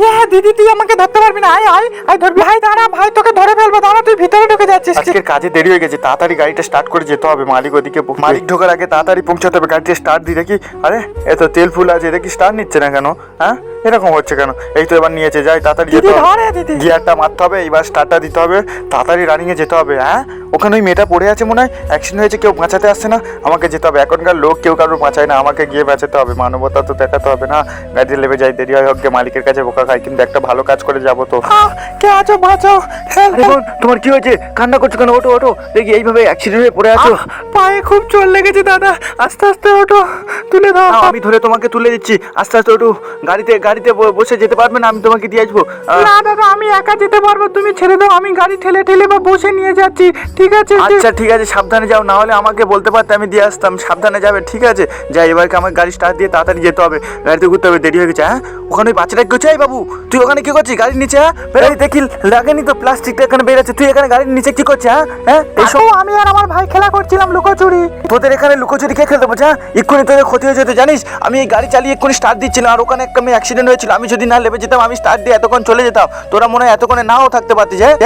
হ্যাঁ দিদি তুই আমাকে ধরতে পারবি না? আয় আয় আয় ধরবি। ভাই দাঁড়া ভাই তোকে ধরে ফেলব। দাঁড়া তুই ভিতরে ঢুকে যাচ্ছিস। আজকের কাজে দেরি হয়ে গেছে। তাড়াতাড়ি গাড়িটা স্টার্ট করে যেতে হবে। মালিক ওদিকে মালিক ঢোকার আগে তাড়াতাড়ি পৌঁছাতে হবে। গাড়িটা স্টার্ট দিয়ে দেখি। আরে এত তেল ফুল আছে। এটা কি স্টার্ট নিচ্ছে না কেন? হ্যাঁ? এরকম হচ্ছে কেন? এই তো এবার নিয়েছে যাই তাড়াতাড়ি যেতে হবে। গিয়ারটা মারতে হবে। এবার স্টার্টটা দিতে হবে। তাড়াতাড়ি রানিং এ যেতে হবে হ্যাঁ? ওখানে ওই মেয়েটা পড়ে আছে মনে হয়। অ্যাক্সিডেন্ট হয়েছে কেউ বাঁচাতে আসছে না। আমাকে যেতে হবে। এখনকার লোক কেউ কারোর বাঁচায় না। আমাকে গিয়ে বাঁচাতে হবে। মানবতা তো দেখাতে হবে না। গাড়িতে লেবে যাই দেরি হয় হোক মালিকের কাছে বোকা খাই। কিন্তু একটা ভালো কাজ করে যাব তো। কে আছো? বাঁচাও। তোমার কি হয়েছে? কান্না করছ কেন? ওটো ওটো দেখি এইভাবে অ্যাক্সিডেন্ট হয়ে পড়ে আছো। পায়ে খুব চোট লেগেছে দাদা। আস্তে আস্তে ওঠো। তুলে দাও। আমি ধরে তোমাকে তুলে দিচ্ছি। আস্তে আস্তে ওটু গাড়িতে গাড়িতে বসে যেতে পারবে না আমি তোমাকে দিয়ে আসব। না দাদা আমি একা যেতে পারব। তুমি ছেড়ে দাও। আমি গাড়ি ঠেলে ঠেলে বা বসে নিয়ে যাচ্ছি। ঠিক আছে আচ্ছা ঠিক আছে সাবধানে যাও না হলে আমাকে বলতে পারতে আমি দিয়ে আসতাম। সাবধানে যাবে ঠিক আছে? যাই এবারকে আমার গাড়ি স্টার্ট দিয়ে তাড়াতাড়ি যেতে হবে। গাড়িতে ঘুরতে হবে দেরি হয়ে গেছে হ্যাঁ? ওখানে ওই বাচ্চাটা করছে এই বাবু? তুই ওখানে কি করছিস? গাড়ির নিচে হ্যাঁ? দেখি লাগেনি তো প্লাস্টিকটা এখানে বেরোচ্ছে তুই এখানে গাড়ির নিচে কি করছিস হ্যাঁ? হ্যাঁ? আমি আর আমার ভাই খেলা করছিলাম লুকোচুরি। তোদের এখানে লুকোচুরি কে খেলতে বলছে হ্যাঁ এক্ষুনি তোদের ক্ষতি হয়ে যেত জানিস? আমি এই গাড়ি চালিয়ে এক্ষুনি স্টার্ট দিচ্ছিলাম আর ওখানে একটা অ্যাক্সিডেন্ট হয়েছিল। আমি যদি না লেবে যেতাম আমি স্টার্ট দিয়ে এতক্ষণ চলে যেতাম। তোরা মনে হয় এতক্ষণে নাও থাকতে পারতিস হ্যাঁ?